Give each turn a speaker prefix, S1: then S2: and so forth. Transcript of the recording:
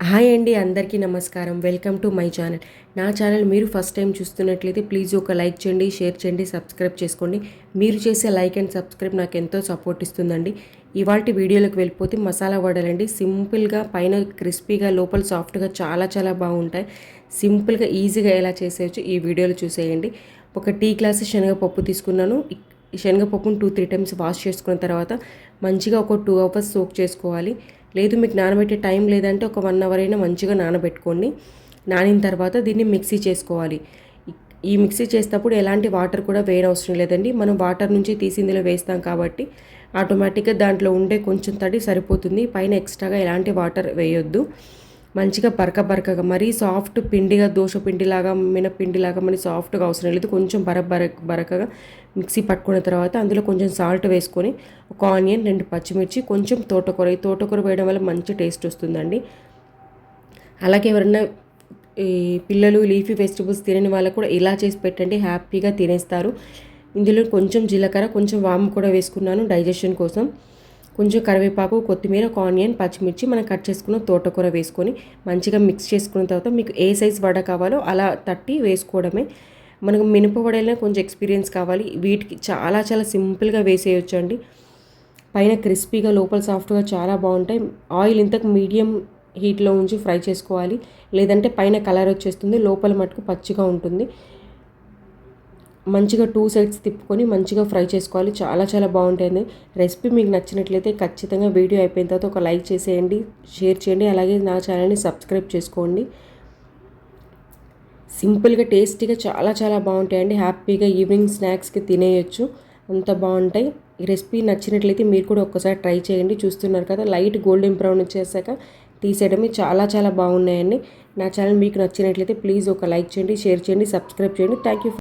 S1: Hi అండి అందరికీ నమస్కారం. Welcome to my channel. నా ఛానల్ మీరు ఫస్ట్ టైం చూస్తున్నట్లయితే ప్లీజ్ ఒక లైక్ చేయండి షేర్ చేయండి సబ్స్క్రైబ్ చేసుకోండి. మీరు చేసే లైక్ అండ్ సబ్స్క్రైబ్ నాకు ఎంతో సపోర్ట్ ఇస్తుందండి. ఇవాళ వీడియోలోకి వెళ్ళిపోతే మసాలా వడలండి. సింపుల్గా పైన క్రిస్పీగా లోపల సాఫ్ట్గా చాలా చాలా బాగుంటాయి. సింపుల్గా ఈజీగా ఎలా చేసేయచ్చు ఈ వీడియోలో చూసేయండి. ఒక టీ గ్లాస్ శనగపప్పు తీసుకున్నాను. శనగపప్పును టూ త్రీ టైమ్స్ వాష్ చేసుకున్న తర్వాత మంచిగా ఒక టూ అవర్స్ సోక్ చేసుకోవాలి. లేదు మీకు నానబెట్టే టైం లేదంటే ఒక వన్ అవర్ అయినా మంచిగా నానబెట్టుకోండి. నానిన తర్వాత దీన్ని మిక్సీ చేసుకోవాలి. ఈ మిక్సీ చేసేటప్పుడు ఎలాంటి వాటర్ కూడా వేయనవసరం లేదండి. మనం వాటర్ నుంచి తీసి ఇందులో వేస్తాం కాబట్టి ఆటోమేటిక్గా దాంట్లో ఉండే కొంచెం తడి సరిపోతుంది. పైన ఎక్స్ట్రాగా ఎలాంటి వాటర్ వేయొద్దు. మంచిగా బరక బరకగా మరీ సాఫ్ట్ పిండిగా దోశ పిండిలాగా మినపిండిలాగా మరి సాఫ్ట్గా అవసరం లేదు. కొంచెం బర బర బరకగా మిక్సీ పట్టుకున్న తర్వాత అందులో కొంచెం సాల్ట్ వేసుకొని ఒక ఆనియన్ రెండు పచ్చిమిర్చి కొంచెం తోటకూర. ఈ తోటకూర వేయడం వల్ల మంచి టేస్ట్ వస్తుందండి. అలాగే ఎవరన్నా ఈ పిల్లలు లీఫీ వెజిటబుల్స్ తినని వాళ్ళకు కూడా ఇలా చేసి పెట్టండి. హ్యాపీగా తినేస్తారు. ఇందులో కొంచెం జీలకర్ర కొంచెం వాము కూడా వేసుకున్నాను డైజెషన్ కోసం. కొంచెం కరివేపాకు కొత్తిమీర ఒక ఆనియన్ పచ్చిమిర్చి మనం కట్ చేసుకున్న తోటకూర వేసుకొని మంచిగా మిక్స్ చేసుకున్న తర్వాత మీకు ఏ సైజ్ వడ కావాలో అలా తట్టి వేసుకోవడమే. మనకు మినప వడైనా కొంచెం ఎక్స్పీరియన్స్ కావాలి. వీటికి చాలా చాలా సింపుల్గా వేసేయచ్చు అండి పైన క్రిస్పీగా లోపల సాఫ్ట్గా చాలా బాగుంటాయి. ఆయిల్ ఇంతకు మీడియం హీట్లో ఉంచి ఫ్రై చేసుకోవాలి. లేదంటే పైన కలర్ వచ్చేస్తుంది. లోపల మటుకు పచ్చిగా ఉంటుంది. మంచిగా టూ సైడ్స్ తిప్పుకొని మంచిగా ఫ్రై చేసుకోవాలి. చాలా చాలా బాగుంటుంది రెసిపీ మీకు నచ్చినట్లయితే ఖచ్చితంగా వీడియో అయిపోయిన తర్వాత ఒక లైక్ చేసేయండి షేర్ చేయండి అలాగే నా ఛానల్ని సబ్స్క్రైబ్ చేసుకోండి. సింపుల్గా టేస్టీగా చాలా చాలా బాగుంటాయండి. హ్యాపీగా ఈవినింగ్ స్నాక్స్కి తినేయచ్చు. అంత బాగుంటాయి. ఈ రెసిపీ నచ్చినట్లయితే మీరు కూడా ఒక్కసారి ట్రై చేయండి. చూస్తున్నారు కదా లైట్ గోల్డెన్ బ్రౌన్ వచ్చేసాక తీసేయడమే చాలా చాలా బాగున్నాయండి. నా ఛానల్ మీకు నచ్చినట్లయితే ప్లీజ్ ఒక లైక్ చేయండి షేర్ చేయండి సబ్స్క్రైబ్ చేయండి. Thank you.